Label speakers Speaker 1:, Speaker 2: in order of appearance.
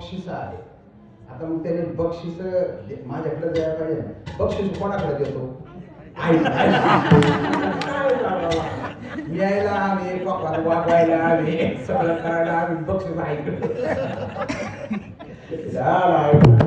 Speaker 1: बक्षीस आहे. आता मग त्याने बक्षीस माझ्याकडे द्यायला पाहिजे बक्षीस कोणाकडे देतो? यायला आम्ही पप्पाला वागवायला आम्ही सगळं करायला आम्ही बक्षीस आहे
Speaker 2: झाला